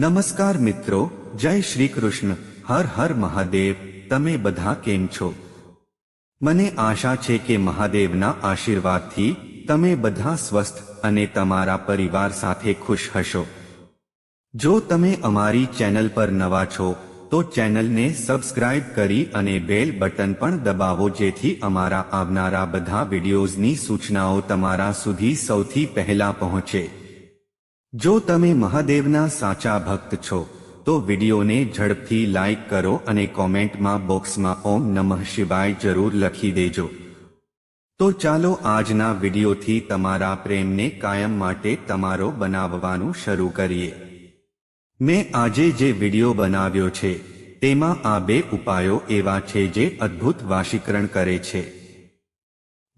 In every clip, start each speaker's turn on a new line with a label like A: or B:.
A: નમસ્કાર મિત્રો, જય શ્રી કૃષ્ણ. હર હર મહાદેવ. તમે બધા કેમ છો? મને આશા છે કે મહાદેવના આશીર્વાદથી તમે બધા સ્વસ્થ અને તમારા પરિવાર સાથે ખુશ હશો. જો તમે અમારી ચેનલ પર નવા છો, તો ચેનલને સબસ્ક્રાઇબ કરી અને બેલ બટન પણ દબાવો જેથી અમારા આવનારા બધા વિડીયોઝની સૂચનાઓ તમારા સુધી સૌથી પહેલા પહોંચે. જો તમે મહાદેવના સાચા ભક્ત છો, તો વિડીયોને ઝડપથી લાઈક કરો અને કોમેન્ટમાં બોક્સમાં ઓમ નમઃ શિવાય જરૂર લખી દેજો. તો ચાલો આજના વિડીયોથી તમારા પ્રેમને કાયમ માટે તમારો બનાવવાનું શરૂ કરીએ. મેં આજે જે વીડિયો બનાવ્યો છે, તેમાં આ બે ઉપાયો એવા છે જે અદ્ભુત વાશીકરણ કરે છે.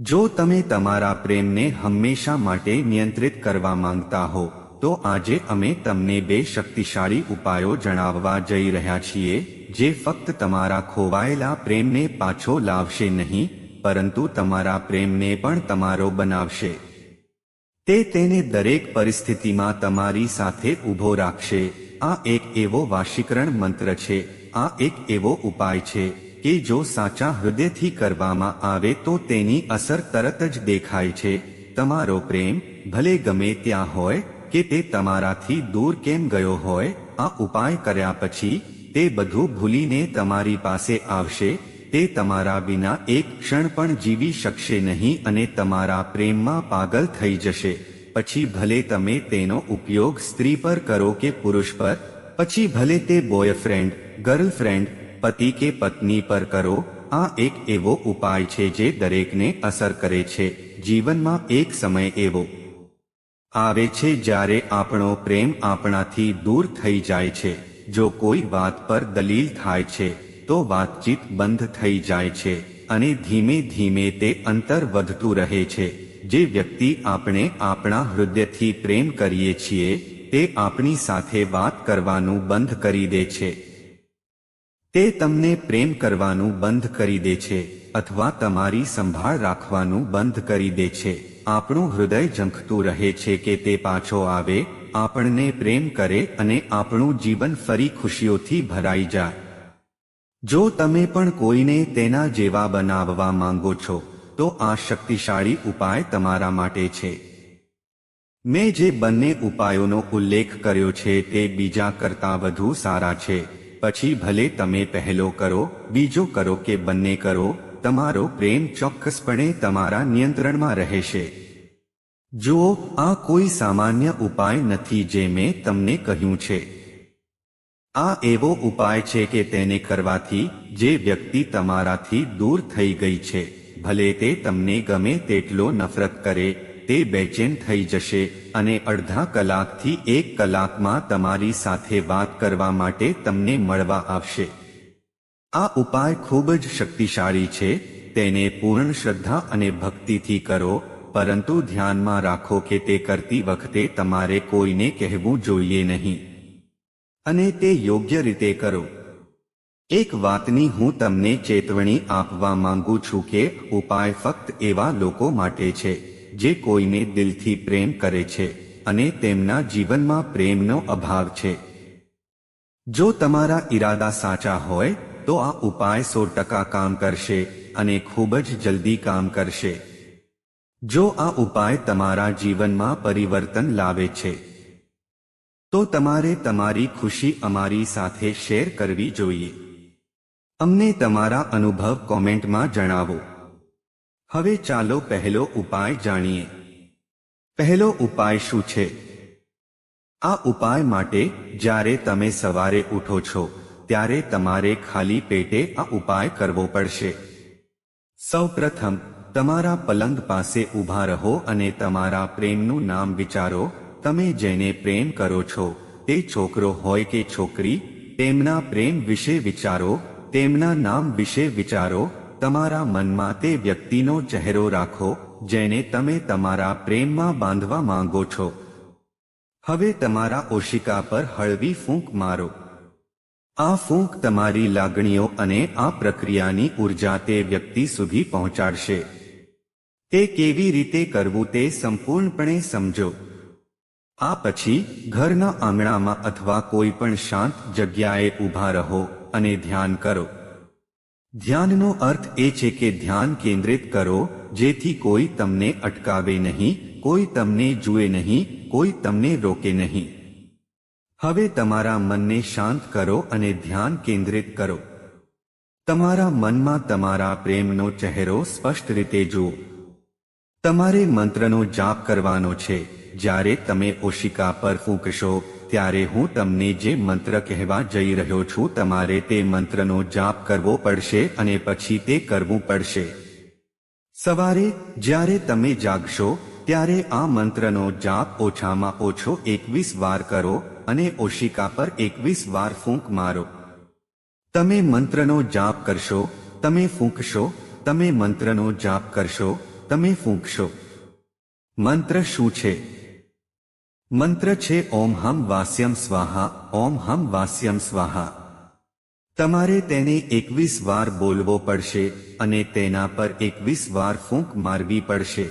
A: જો તમે તમારા પ્રેમને હંમેશા માટે નિયંત્રિત કરવા માંગતા હો તો આજે અમે તમને બે શક્તિશાળી ઉપાયો જણાવવા જઈ રહ્યા છીએ, જે ફક્ત તમારા ખોવાયેલા પ્રેમને પાછો લાવશે નહીં, પરંતુ તમારા પ્રેમને પણ તમારો બનાવશે. તે તેને દરેક પરિસ્થિતિમાં તમારી સાથે ઊભો રાખશે. આ એક એવો વાશીકરણ મંત્ર છે, આ એક એવો ઉપાય છે, કે જો સાચા હૃદયથી કરવામાં આવે તો તેની અસર તરત જ દેખાય છે. તમારો પ્રેમ ભલે ગમે ત્યાં હોય કે તે તમારાથી દૂર કેમ ગયો હોય, આ ઉપાય કર્યા પછી, તે બધું ભૂલીને તમારી પાસે આવશે, તે તમારા વિના એક ક્ષણ પણ જીવી શકશે નહીં અને તમારા પ્રેમમાં પાગલ થઈ જશે. પછી ભલે તમે તેનો ઉપયોગ સ્ત્રી પર કરો કે પુરુષ પર, પછી ભલે તે બોયફ્રેન્ડ, ગર્લફ્રેન્ડ, પતિ કે પત્ની પર કરો, આ એક એવો ઉપાય છે જે દરેકને અસર કરે છે. જીવનમાં એક સમય એવો આવે છે જ્યારે આપણો પ્રેમ આપણાથી દૂર થઈ જાય છે. જો કોઈ વાત પર દલીલ થાય છે, તો વાતચીત બંધ થઈ જાય છે અને ધીમે ધીમે તે અંતર વધતું રહે છે. જે વ્યક્તિ આપણે આપણા હૃદયથી પ્રેમ કરીએ છીએ, તે આપણી સાથે વાત કરવાનું બંધ કરી દે છે. તે તમને પ્રેમ કરવાનું બંધ કરી દે છે, અથવા તમારી સંભાળ રાખવાનું બંધ કરી દે છે. આપણું હૃદય ઝંખતું રહે છે કે તે પાછો આવે, આપણને પ્રેમ કરે અને આપણું જીવન ફરી ખુશીઓથી ભરાઈ જાય. જો તમે પણ કોઈને તેના જેવા બનાવવા માંગો છો, તો આ શક્તિશાળી ઉપાય તમારા માટે છે. મેં જે બંને ઉપાયોનો ઉલ્લેખ કર્યો છે તે બીજા કરતાં વધુ સારા છે. પછી ભલે તમે પહેલો કરો, બીજો કરો કે બંને કરો તમારો પ્રેમ ચોક્કસપણે તમારા નિયંત્રણમાં રહેશે. જુઓ, આ કોઈ સામાન્ય ઉપાય નથી જે મેં તમને કહ્યું છે. આ એવો ઉપાય છે કે તેને કરવાથી જે વ્યક્તિ તમારાથી દૂર થઈ ગઈ છે, ભલે તે તમને ગમે તેટલો નફરત કરે, તે બેચેન થઈ જશે અને અડધા કલાકથી એક કલાકમાં તમારી સાથે વાત કરવા માટે તમને મળવા આવશે. આ ઉપાય ખૂબ જ શક્તિશાળી છે. તેને પૂર્ણ શ્રદ્ધા અને ભક્તિથી કરો, પરંતુ ધ્યાનમાં રાખો કે તે કરતી વખતે તમારે કોઈને કહેવું જોઈએ નહીં. અને તે યોગ્ય રીતે કરો. એક વાતની હું તમને ચેતવણી આપવા માંગુ છું કે ઉપાય ફક્ત એવા લોકો માટે છે, જે કોઈને દિલથી પ્રેમ કરે છે, અને તેમના જીવનમાં પ્રેમનો અભાવ છે. જો તમારા ઈરાદા સાચા હોય તો આ ઉપાય સો ટકા કામ કરશે અને ખૂબ જ જલ્દી કામ કરશે. જો આ ઉપાય તમારા જીવનમાં પરિવર્તન લાવે છે, તો તમારે તમારી ખુશી અમારી સાથે શેર કરવી જોઈએ. અમને તમારા અનુભવ કોમેન્ટમાં જણાવો. હવે ચાલો પહેલો ઉપાય જાણીએ. પહેલો ઉપાય શું છે? આ ઉપાય માટે જ્યારે તમે સવારે ઉઠો છો ત્યારે તમારે ખાલી પેટે આ ઉપાય કરવો પડશે. સૌપ્રથમ, તમારા પલંગ પાસે ઊભા રહો અને તમારા પ્રેમનું નામ વિચારો. તમે જેને પ્રેમ કરો છો, તે છોકરો હોય કે છોકરી, તેમના પ્રેમ વિશે વિચારો, તેમના નામ વિશે વિચારો. તમારા મનમાં તે વ્યક્તિનો ચહેરો રાખો, જેને તમે તમારા પ્રેમમાં બાંધવા માંગો છો. હવે તમારા ઓશિકા પર હળવી ફૂંક મારો. આ ફૂંક તમારી લાગણીઓ અને આ પ્રક્રિયાની ઊર્જા તે વ્યક્તિ સુધી પહોંચાડશે. તે કેવી રીતે કરવું તે સંપૂર્ણપણે સમજો. આ પછી ઘરના આંગણામાં અથવા કોઈ પણ શાંત જગ્યાએ ઊભા રહો અને ધ્યાન કરો. ધ્યાનનો અર્થ એ છે કે ધ્યાન કેન્દ્રિત કરો, જેથી કોઈ તમને અટકાવે નહીં, કોઈ તમને જુએ નહીં, કોઈ તમને રોકે નહીં. હવે તમારા મનને શાંત કરો અને ધ્યાન કેન્દ્રિત કરો. તમારા મનમાં તમારા પ્રેમનો ચહેરો સ્પષ્ટ રીતે જુઓ. તમારે મંત્રનો જાપ કરવાનો છે. જ્યારે તમે ઓશિકા પર ફૂંકશો, ત્યારે હું તમને જે મંત્ર કહેવા જઈ રહ્યો છું, તમારે તે મંત્રનો જાપ કરવો પડશે અને પછી તે કરવું પડશે. સવારે, જ્યારે તમે જાગશો, ત્યારે આ મંત્રનો જાપ ઓછામાં ઓછો એકવીસ વાર કરો અને ઓશિકા પર એકવીસ વાર ફૂંક મારો. તમે મંત્રનો જાપ કરશો, તમે ફૂંકશો, તમે મંત્રનો જાપ કરશો, તમે ફૂંકશો. મંત્ર શું છે? મંત્ર છે, ઓમ હમ વાસ્યમ સ્વાહા, ઓમ હમ વાસ્યમ સ્વાહા. તમારે તેને એકવીસ વાર બોલવો પડશે અને તેના પર એકવીસ વાર ફૂંક મારવી પડશે.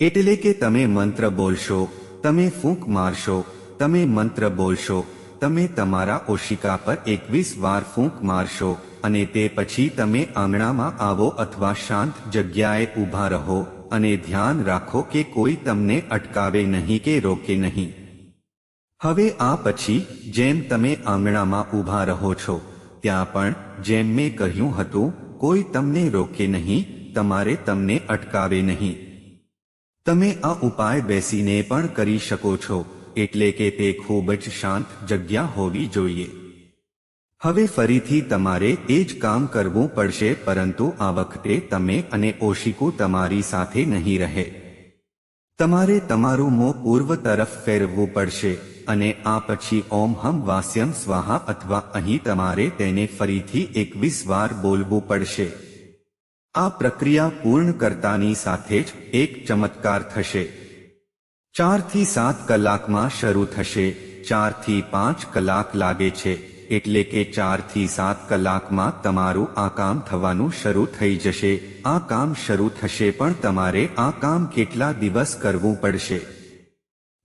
A: એટલે કે તમે મંત્ર બોલશો, તમે ફૂંક મારશો તમે મંત્ર બોલશો, તમે તમારા ઓશિકા પર એકવીસ વાર ફૂંક મારશો અને તે પછી તમે આંગણામાં આવો અથવા શાંત જગ્યાએ ઊભા રહો અને ધ્યાન રાખો કે કોઈ તમને અટકાવે નહીં કે રોકે નહીં. હવે આ પછી, જેમ તમે આંગણામાં ઊભા રહો છો, ત્યાં પણ, જેમ મેં કહ્યું હતું, કોઈ તમને રોકે નહીં, તમારે તમને અટકાવે નહીં. તમે આ ઉપાય બેસીને પણ કરી શકો છો. એટલે કે તે ખૂબ જ શાંત જગ્યા હોવી જોઈએ. હવે ફરીથી તમારે એ જ કામ કરવું પડશે, પરંતુ આ વખતે તમે અને ઓશિકુ તમારી સાથે નહીં રહે. તમારે તમારું મોં પૂર્વ તરફ ફેરવવું પડશે, અને આ પછી ઓમ હમ વાસ્યમ સ્વાહા અથવા અહીં તમારે તેને ફરીથી એકવીસ વાર બોલવું પડશે. આ પ્રક્રિયા પૂર્ણ કરતાની સાથે જ એક ચમત્કાર થશે. ચારથી સાત કલાકમાં શરૂ થશે, ચારથી પાંચ કલાક લાગે છે, એટલે કે ચારથી સાત કલાકમાં તમારું આ કામ થવાનું શરૂ થઈ જશે. આ કામ શરૂ થશે પણ તમારે આ કામ કેટલા દિવસ કરવું પડશે?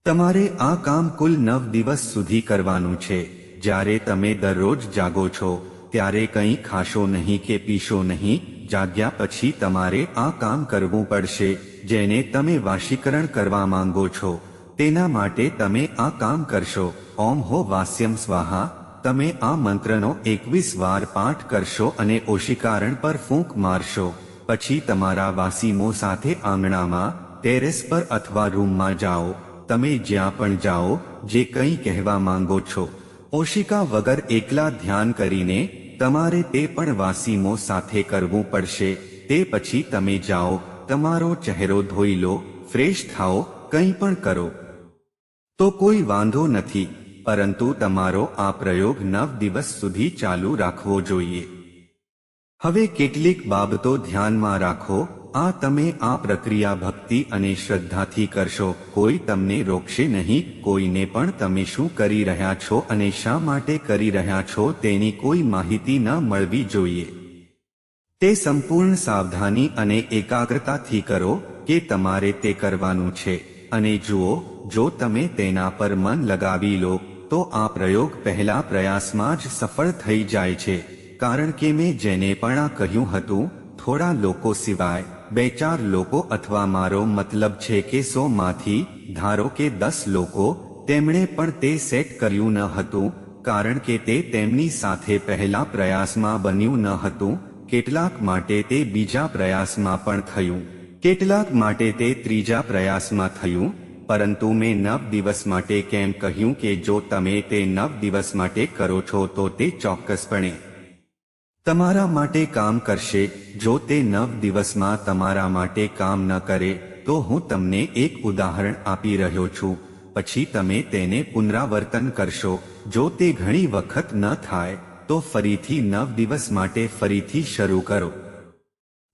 A: તમારે આ કામ કુલ નવ દિવસ સુધી કરવાનું છે. જ્યારે તમે દરરોજ જાગો છો, ત્યારે કંઈ ખાશો નહીં કે પીશો નહીં, જાગ્યા પછી તમારે આ કામ કરવું પડશે. જેને તમે વાશીકરણ કરવા માંગો છો, તેના માટે તમે આ કામ કરશો. ઓમ હો વાસ્યમ સ્વાહા. તમે આ મંત્રનો એકવીસ વાર પાઠ કરશો અને ઓશિકારણ પર ફૂંક મારશો. પછી તમારા વાસીમો સાથે આંગણામાં, ટેરેસ પર અથવા રૂમમાં જાઓ. તમે જ્યાં પણ જાઓ, જે કંઈ કહેવા માંગો છો. ઓશિકા વગર એકલા ધ્યાન કરીને, તમારે તે પણ વાસીમો સાથે કરવું પડશે. તે પછી તમે જાઓ તમારો ચહેરો ધોઈ લો, ફ્રેશ થાઓ, કંઈ પણ કરો. તો કોઈ વાંધો નથી, પરંતુ તમારો આ પ્રયોગ નવ દિવસ સુધી ચાલુ રાખવો જોઈએ. હવે કેટલીક બાબતો ધ્યાનમાં રાખો, આ તમે આ પ્રક્રિયા ભક્તિ અને શ્રદ્ધાથી કરશો, કોઈ તમને રોકશે નહીં, કોઈને પણ તમે શું કરી રહ્યા છો અને શા માટે કરી રહ્યા છો તેની કોઈ માહિતી ન મળવી જોઈએ. તે સંપૂર્ણ સાવધાની અને એકાગ્રતાથી કરો કે તમારે તે કરવાનું છે. અને જુઓ, જો તમે તેના પર મન લગાવી લો, તો આ પ્રયોગ પહેલા પ્રયાસમાં જ સફળ થઈ જાય છે. કારણ કે મેં જેને પણ આ કહ્યું હતું, થોડા લોકો સિવાય, બે ચાર લોકો અથવા મારો મતલબ છે કે સો માંથી, ધારો કે દસ લોકો, તેમણે પણ તે સેટ કર્યું ન હતું, કારણ કે તે તેમની સાથે પહેલા પ્રયાસમાં બન્યું ન હતું કેટલાક માટે તે બીજા પ્રયાસમાં પણ થયું. કેટલાક માટે તે ત્રીજા પ્રયાસમાં થયું, પરંતુ મેં નવ દિવસ માટે કેમ કહ્યું કે જો તમે તે નવ દિવસ માટે કરો છો તો તે ચોક્કસપણે તમારા માટે કામ કરશે. જો તે નવ દિવસમાં તમારા માટે કામ ન કરે, તો હું તમને એક ઉદાહરણ આપી રહ્યો છું. પછી તમે તેને પુનરાવર્તન કરશો. જો તે ઘણી વખત ન થાય તો ફરીથી નવ દિવસ માટે ફરીથી શરૂ કરો.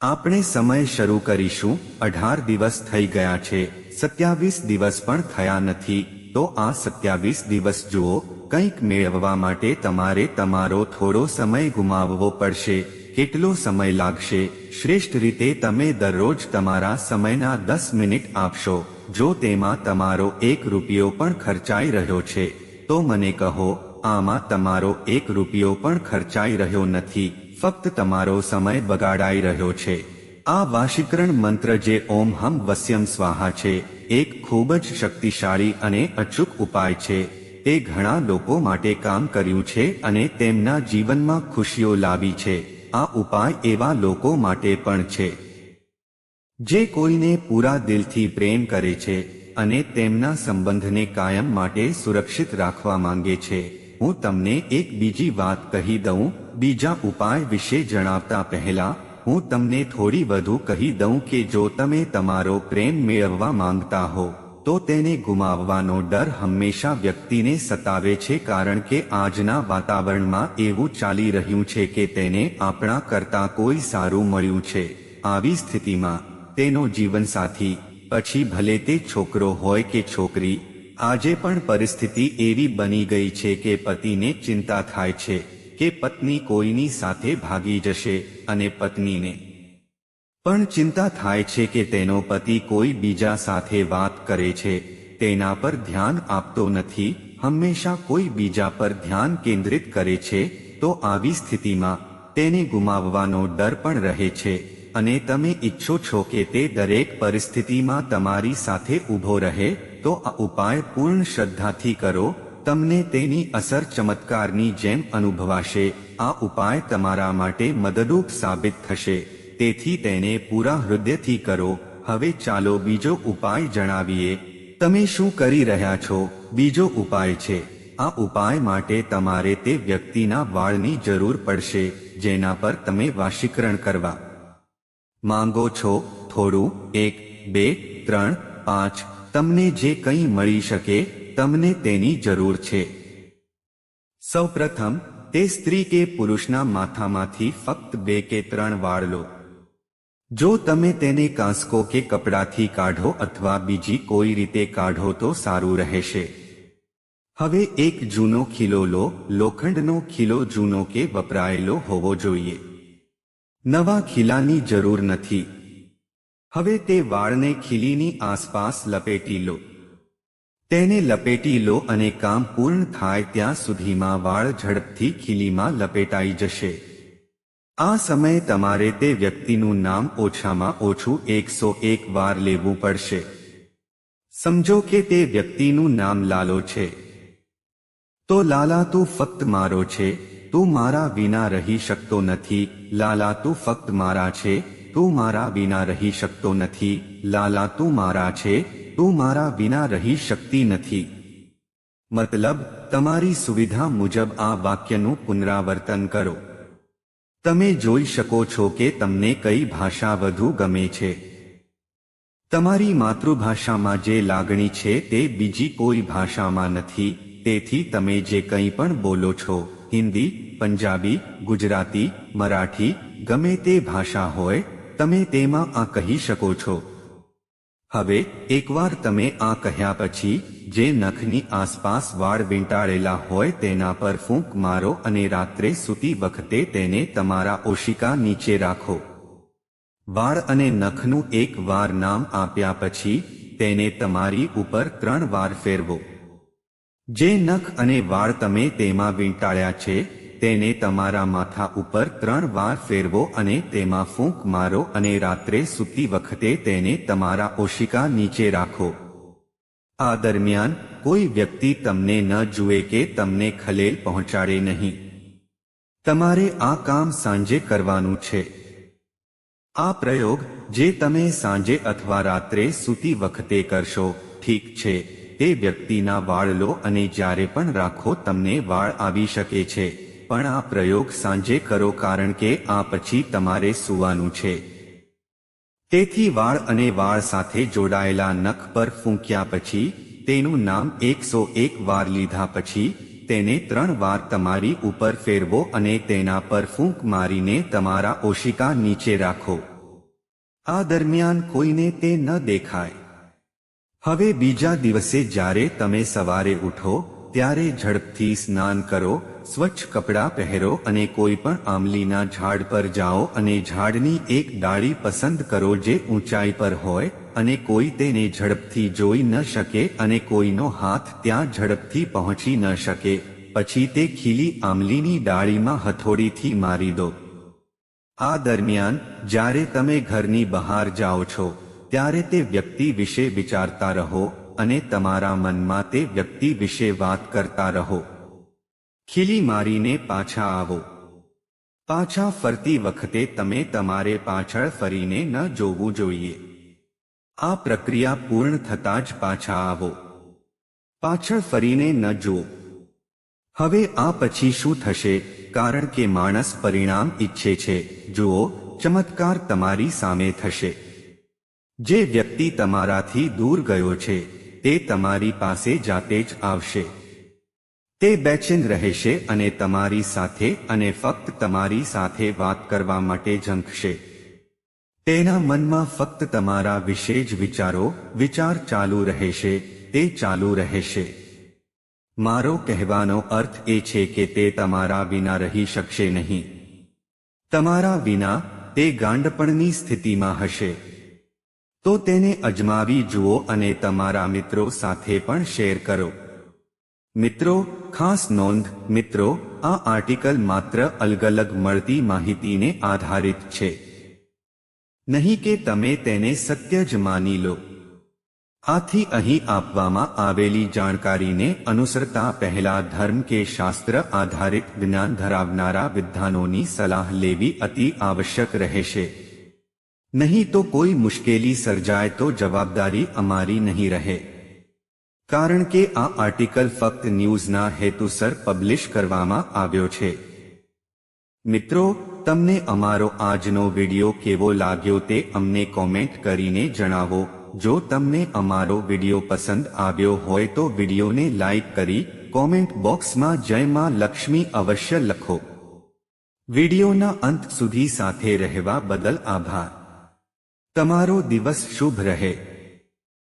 A: આપણે સમય શરૂ કરીશું. અઢાર દિવસ થઈ ગયા છે. સત્યાવીસ દિવસ પણ થયા નથી. તો આ સત્યાવીસ દિવસ જુઓ, કંઈક મેળવવા માટે તમારે તમારો થોડો સમય ગુમાવવો પડશે. કેટલો સમય લાગશે? શ્રેષ્ઠ રીતે તમે દરરોજ તમારા સમયના દસ મિનિટ આપશો. જો તેમાં તમારો એક રૂપિયો પણ ખર્ચાઈ રહ્યો છે, તો મને કહો આમાં તમારો એક રૂપિયો પણ ખર્ચાઈ રહ્યો નથી, ફક્ત તમારો સમય બગાડાઈ રહ્યો છે. આ વાશીકરણ મંત્ર જે ઓમ હમ વસ્યમ સ્વાહા છે, એક ખૂબ જ શક્તિશાળી અને અચૂક ઉપાય છે. તે ઘણા લોકો માટે કામ કર્યું છે અને તેમના જીવનમાં ખુશીઓ લાવી છે. આ ઉપાય એવા લોકો માટે પણ છે. જે કોઈને પૂરા દિલથી પ્રેમ કરે છે અને તેમના સંબંધને કાયમ માટે સુરક્ષિત રાખવા માંગે છે. હું તમને એક બીજી વાત કહી દઉં, બીજા ઉપાય વિશે જણાવતા પહેલા, હું તમને થોડી વધુ કહી દઉં કે જો તમે તમારો પ્રેમ મેળવવા માંગતા હો, તો તેને ગુમાવવાનો ડર હંમેશા વ્યક્તિને સતાવે છે કારણ કે આજના વાતાવરણમાં એવું ચાલી રહ્યું છે કે તેને આપણા કરતા કોઈ સારું મળ્યું છે. આવી સ્થિતિમાં, તેનો જીવનસાથી, પછી ભલે તે છોકરો હોય કે છોકરી આજે પણ પરિસ્થિતિ એવી બની ગઈ છે કે પતિને ચિંતા થાય છે કે પત્ની કોઈની સાથે ભાગી જશે અને પત્નીને પણ ચિંતા થાય છે કે તેનો પતિ કોઈ બીજા સાથે વાત કરે છે. તેના પર ધ્યાન આપતો નથી. હંમેશા કોઈ બીજા પર ધ્યાન કેન્દ્રિત કરે છે તો આવી સ્થિતિમાં તેને ગુમાવવાનો ડર પણ રહે છે. અને તમે ઈચ્છો છો કે તે દરેક પરિસ્થિતિમાં તમારી સાથે ઊભો રહે? તો આ ઉપાય પૂર્ણ શ્રદ્ધાથી કરો, તમને તેની અસર ચમત્કારની જેમ અનુભવાશે. આ ઉપાય તમારા માટે મદદરૂપ સાબિત થશે. તેથી તેને પૂરા હૃદયથી કરો. હવે ચાલો બીજો ઉપાય જણાવીએ. તમે શું કરી રહ્યા છો? બીજો ઉપાય છે. આ ઉપાય માટે તમારે તે વ્યક્તિના વાળની જરૂર પડશે, જેના પર તમે વાશીકરણ કરવા માંગો છો. થોડું, એક, બે, ત્રણ, પાંચ તમને જે કંઈ મળી શકે, તમને તેની જરૂર છે. સૌપ્રથમ, તે સ્ત્રી કે પુરુષના માથામાંથી ફક્ત બે કે ત્રણ વાળ લો. જો તમે તેને કાંસકો કે કપડાથી કાઢો અથવા બીજી કોઈ રીતે કાઢો તો સારું રહેશે. હવે એક જૂનો ખીલો લો, લોખંડનો ખીલો જૂનો કે વપરાયેલો હોવો જોઈએ. નવા ખીલાની જરૂર નથી. હવે તે વાળને ખીલીની આસપાસ લપેટી લો. તેને લપેટી લો અને કામ પૂર્ણ થાય ત્યાં સુધીમાં વાળ ઝડપથી ખીલીમાં લપેટાઈ જશે. આ સમયે તમારે તે વ્યક્તિનું નામ ઓછામાં ઓછું એકસો એક વાર લેવું પડશે. સમજો કે તે વ્યક્તિનું નામ લાલો છે. તો લાલા તું ફક્ત મારો છે, તું મારા વિના રહી શકતો નથી, લાલા તું ફક્ત મારા છે તું મારા વિના રહી શકતો નથી. લાલા, તું મારા છે. તું મારા વિના રહી શકતી નથી. મતલબ, તમારી સુવિધા મુજબ આ વાક્યનું પુનરાવર્તન કરો. તમે જોઈ શકો છો કે તમને કઈ ભાષા વધુ ગમે છે. તમારી માતૃભાષામાં જે લાગણી છે તે બીજી કોઈ ભાષામાં નથી. તેથી તમે જે કંઈ પણ બોલો છો, હિન્દી, પંજાબી, ગુજરાતી, મરાઠી, ગમે તે ભાષા હોય તમે તેમાં આ કહી શકો છો. હવે, એકવાર તમે આ કહ્યા પછી, જે નખની આસપાસ વાળ વીંટાળેલા હોય તેના પર ફૂંક મારો અને રાત્રે સૂતી વખતે તેને તમારા ઓશિકા નીચે રાખો. વાળ અને નખનું એક વાર નામ આપ્યા પછી, તેને તમારી ઉપર ત્રણ વાર ફેરવો. જે નખ અને વાળ તમે તેમાં વીંટાળ્યા છે તેને તમારા માથા ઉપર ત્રણ વાર ફેરવો અને તેમાં ફૂંક મારો અને રાત્રે સૂતી વખતે તેને તમારા ઓશિકા નીચે રાખો. આ દરમિયાન, કોઈ વ્યક્તિ તમને ન જુએ કે તમને ખલેલ પહોંચાડે નહીં. તમારે આ કામ સાંજે કરવાનું છે. આ પ્રયોગ, જે તમે સાંજે અથવા રાત્રે સૂતી વખતે કરશો, ઠીક છે. તે વ્યક્તિના વાળ લો અને જ્યારે પણ રાખો, તમને વાળ આવી શકે છે. પણ આ પ્રયોગ સાંજે કરો કારણ કે આ પછી તમારે સુવાનું છે. તેથી વાળ અને વાળ સાથે જોડાયેલા નખ પર ફૂંક્યા પછી, તેનું નામ એકસો એક વાર લીધા પછી, તેને ત્રણ વાર તમારી ઉપર ફેરવો અને તેના પર ફૂંક મારીને તમારા ઓશિકા નીચે રાખો. આ દરમિયાન કોઈને તે ન દેખાય. હવે બીજા દિવસે જ્યારે તમે સવારે ઉઠો ત્યારે ઝડપથી સ્નાન કરો, સ્વચ્છ કપડાં પહેરો અને કોઈ પણ આંબલીના ઝાડ પર જાઓ અને ઝાડની એક ડાળી પસંદ કરો જે ઊંચાઈ પર હોય અને કોઈ તેને ઝડપથી જોઈ ન શકે અને કોઈનો હાથ ત્યાં ઝડપથી પહોંચી ન શકે. પછી તે ખીલી આમલીની ડાળીમાં હથોડીથી મારી દો. આ દરમિયાન, જ્યારે તમે ઘરની બહાર જાઓ છો, ત્યારે તે વ્યક્તિ વિશે વિચારતા રહો અને તમારા મનમાં તે વ્યક્તિ વિશે વાત કરતા રહો. ખીલી મારીને પાછા આવો. પાછા ફરતી વખતે તમે તમારે પાછળ ફરીને ન જોવું જોઈએ. આ પ્રક્રિયા પૂર્ણ થતાં જ પાછા આવો. પાછળ ફરીને ન જુઓ. હવે આ પછી શું થશે? કારણ કે માણસ પરિણામ ઈચ્છે છે. જુઓ, ચમત્કાર તમારી સામે થશે. જે વ્યક્તિ તમારાથી દૂર ગયો છે તે તમારી પાસે જાતે જ આવશે. તે બેચેન રહેશે અને તમારી સાથે અને ફક્ત તમારી સાથે વાત કરવા માટે ઝંખશે. તેના મનમાં ફક્ત તમારા વિશે જ વિચારો, વિચાર ચાલુ રહેશે, તે ચાલુ રહેશે. મારો કહેવાનો અર્થ એ છે કે તે તમારા વિના રહી શકશે નહીં. તમારા વિના તે ગાંડપણની સ્થિતિમાં હશે. તો તેને અજમાવી જુઓ અને તમારા મિત્રો સાથે પણ શેર કરો. મિત્રો, ખાસ નોંધ, મિત્રો, આ આર્ટિકલ માત્ર અલગ અલગ મળતી માહિતીને આધારિત છે. નહીં કે તમે તેને સત્ય જ માની લો. આથી અહીં આપવામાં આવેલી જાણકારીને અનુસરતા પહેલા ધર્મ કે શાસ્ત્ર આધારિત જ્ઞાન ધરાવનારા વિદ્વાનોની સલાહ લેવી અતિ આવશ્યક રહેશે. નહીં તો કોઈ મુશ્કેલી સર્જાય તો જવાબદારી અમારી નહીં રહે કારણ કે આ આર્ટિકલ ફક્ત ન્યૂઝના હેતુસર પબ્લિશ કરવામાં આવ્યો છે મિત્રો તમને અમારો આજનો વિડિયો કેવો લાગ્યો તે અમને કોમેન્ટ કરીને જણાવો જો તમને અમારો વિડિયો પસંદ આવ્યો હોય તો વિડિયોને લાઈક કરી કોમેન્ટ બોક્સમાં જય માં લક્ષ્મી અવશ્ય લખો વિડિયોના અંત સુધી સાથે રહેવા બદલ આભાર તમારો દિવસ શુભ રહે.